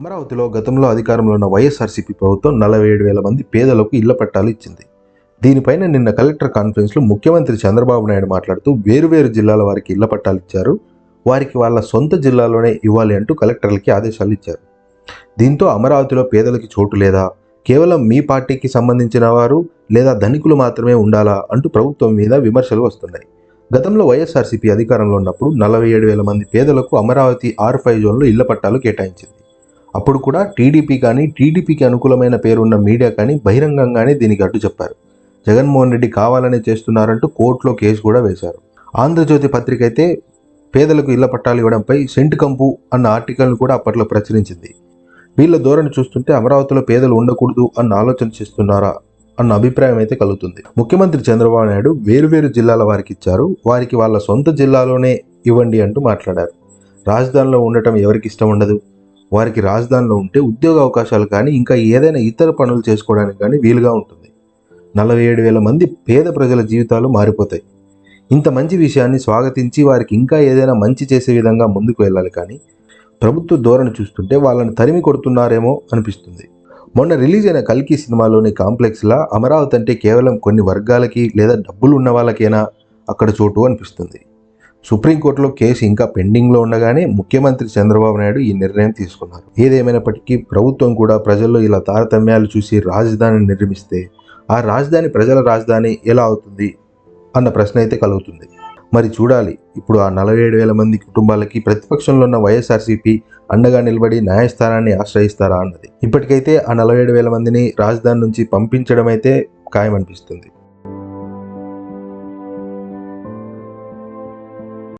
అమరావతిలో గతంలో అధికారంలో ఉన్న వైఎస్ఆర్సీపీ ప్రభుత్వం నలభై ఏడు వేల మంది పేదలకు ఇళ్ళ పట్టాలు ఇచ్చింది. దీనిపైన నిన్న కలెక్టర్ కాన్ఫరెన్స్లో ముఖ్యమంత్రి చంద్రబాబు నాయుడు మాట్లాడుతూ వేరువేరు జిల్లాల వారికి ఇళ్ళ పట్టాలు ఇచ్చారు. వారికి వాళ్ళ సొంత జిల్లాలోనే ఇవ్వాలి అంటూ కలెక్టర్లకి ఆదేశాలు ఇచ్చారు. దీంతో అమరావతిలో పేదలకి చోటు లేదా? కేవలం మీ పార్టీకి సంబంధించిన వారు లేదా ధనికులు మాత్రమే ఉండాలా? అంటూ ప్రభుత్వం మీద విమర్శలు వస్తున్నాయి. గతంలో వైఎస్ఆర్సీపీ అధికారంలో ఉన్నప్పుడు నలభై ఏడు వేల మంది పేదలకు అమరావతి ఆర్ ఫైవ్ జోన్లో ఇళ్ళ పట్టాలు కేటాయించింది. అప్పుడు కూడా టీడీపీ కానీ టీడీపీకి అనుకూలమైన పేరున్న మీడియా కానీ బహిరంగంగానే దీనికి అడ్డు చెప్పారు. జగన్మోహన్ రెడ్డి కావాలనే చేస్తున్నారంటూ కోర్టులో కేసు కూడా వేశారు. ఆంధ్రజ్యోతి పత్రిక అయితే పేదలకు ఇళ్ళ పట్టాలు ఇవ్వడంపై సెంటు కంపు అన్న ఆర్టికల్ను కూడా అప్పట్లో ప్రచురించింది. వీళ్ళ ధోరణి చూస్తుంటే అమరావతిలో పేదలు ఉండకూడదు అన్న ఆలోచన చేస్తున్నారా అన్న అభిప్రాయం అయితే కలుగుతుంది. ముఖ్యమంత్రి చంద్రబాబు నాయుడు వేరువేరు జిల్లాల వారికి ఇచ్చారు. వారికి వాళ్ళ సొంత జిల్లాలోనే ఇవ్వండి అంటూ మాట్లాడారు. రాజధానిలో ఉండటం ఎవరికి ఇష్టం ఉండదు? వారికి రాజధానిలో ఉంటే ఉద్యోగ అవకాశాలు కానీ ఇంకా ఏదైనా ఇతర పనులు చేసుకోవడానికి కానీ వీలుగా ఉంటుంది. నలభై ఏడు వేల మంది పేద ప్రజల జీవితాలు మారిపోతాయి. ఇంత మంచి విషయాన్ని స్వాగతించి వారికి ఇంకా ఏదైనా మంచి చేసే విధంగా ముందుకు వెళ్ళాలి కానీ ప్రభుత్వ ధోరణి చూస్తుంటే వాళ్ళని తరిమి కొడుతున్నారేమో అనిపిస్తుంది. మొన్న రిలీజ్ అయిన కల్కి సినిమాలోని కాంప్లెక్స్లా అమరావతి అంటే కేవలం కొన్ని వర్గాలకి లేదా డబ్బులు ఉన్న వాళ్ళకేనా? అక్కడ చోటు అనిపిస్తుంది. సుప్రీంకోర్టులో కేసు ఇంకా పెండింగ్లో ఉండగానే ముఖ్యమంత్రి చంద్రబాబు నాయుడు ఈ నిర్ణయం తీసుకున్నారు. ఏదేమైనప్పటికీ ప్రభుత్వం కూడా ప్రజల్లో ఇలా తారతమ్యాలు చూసి రాజధానిని నిర్మిస్తే ఆ రాజధాని ప్రజల రాజధాని ఎలా అవుతుంది అన్న ప్రశ్న అయితే కలుగుతుంది. మరి చూడాలి. ఇప్పుడు ఆ నలభై ఏడు వేల మంది కుటుంబాలకి ప్రతిపక్షంలో ఉన్న వైఎస్ఆర్సీపీ అండగా నిలబడి న్యాయస్థానాన్ని ఆశ్రయిస్తారా అన్నది. ఇప్పటికైతే ఆ నలభై ఏడు వేల మందిని రాజధాని నుంచి పంపించడం అయితే ఖాయమనిపిస్తుంది.